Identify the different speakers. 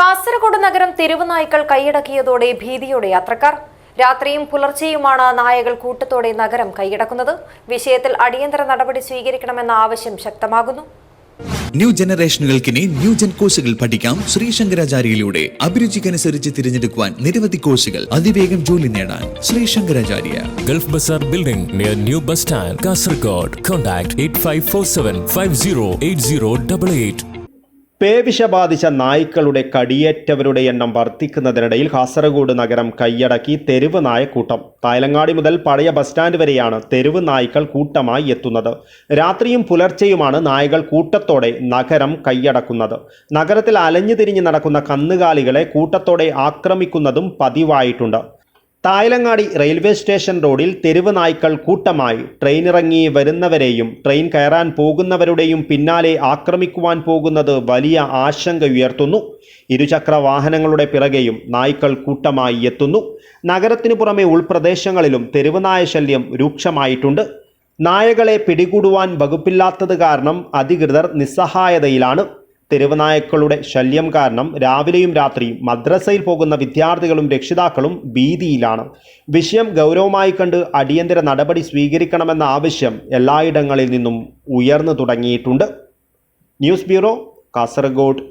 Speaker 1: കാസർഗോഡ് നഗരം തെരുവുനായ്ക്കൾ കൈയടക്കിയതോടെ ഭീതിയോടെ യാത്രക്കാർ. രാത്രിയും പുലർച്ചെയുമാണ് നായകൾ കൂട്ടത്തോടെ നഗരം കൈയടക്കുന്നത്. വിഷയത്തിൽ അടിയന്തര നടപടി സ്വീകരിക്കണമെന്ന ആവശ്യം ശക്തമാകുന്നു.
Speaker 2: ന്യൂ ജനറേഷനുകൾക്കിനി ന്യൂ ജെൻ കോഴ്സുകൾ പഠിക്കാം ശ്രീ ശങ്കരാചാര്യയിലൂടെ. അഭിരുചിക്കനുസരിച്ച് തിരഞ്ഞെടുക്കുവാൻ നിരവധി കോഴ്സുകൾ അതിവേഗം ജോലി നേടാൻ Shri Shankaracharya.
Speaker 3: Gulf Bazar building near new bus stand Kasaragod contact eight five four seven five zero eight zero double eight
Speaker 4: പേവിഷ ബാധിച്ച നായ്ക്കളുടെ കടിയേറ്റവരുടെ എണ്ണം വർദ്ധിക്കുന്നതിനിടയിൽ കാസർഗോഡ് നഗരം കൈയടക്കി തെരുവ് നായക്കൂട്ടം. തായലങ്ങാടി മുതൽ പഴയ ബസ് സ്റ്റാൻഡ് വരെയാണ് തെരുവ് നായ്ക്കൾ കൂട്ടമായി എത്തുന്നത്. രാത്രിയും പുലർച്ചെയുമാണ് നായകൾ കൂട്ടത്തോടെ നഗരം കൈയടക്കുന്നത്. നഗരത്തിൽ അലഞ്ഞു തിരിഞ്ഞ് നടക്കുന്ന കന്നുകാലികളെ കൂട്ടത്തോടെ ആക്രമിക്കുന്നതും പതിവായിട്ടുണ്ട്. തായലങ്ങാടി റെയിൽവേ സ്റ്റേഷൻ റോഡിൽ തെരുവ് നായ്ക്കൾ കൂട്ടമായി ട്രെയിൻ ഇറങ്ങി വരുന്നവരെയും ട്രെയിൻ കയറാൻ പോകുന്നവരുടെയും പിന്നാലെ ആക്രമിക്കുവാൻ പോകുന്നത് വലിയ ആശങ്ക ഉയർത്തുന്നു. ഇരുചക്ര വാഹനങ്ങളുടെ പിറകെയും നായ്ക്കൾ കൂട്ടമായി എത്തുന്നു. നഗരത്തിനു പുറമെ ഉൾപ്രദേശങ്ങളിലും തെരുവ് നായ ശല്യം രൂക്ഷമായിട്ടുണ്ട്. നായകളെ പിടികൂടുവാൻ വകുപ്പില്ലാത്തത് കാരണം അധികൃതർ നിസ്സഹായതയിലാണ്. തെരുവുനായക്കളുടെ ശല്യം കാരണം രാവിലെയും രാത്രിയും മദ്രസയിൽ പോകുന്ന വിദ്യാർത്ഥികളും രക്ഷിതാക്കളും ഭീതിയിലാണ്. വിഷയം ഗൗരവമായി കണ്ട് അടിയന്തര നടപടി സ്വീകരിക്കണമെന്ന ആവശ്യം എല്ലായിടങ്ങളിൽ നിന്നും ഉയർന്നു തുടങ്ങിയിട്ടുണ്ട്. News bureau Kasaragod.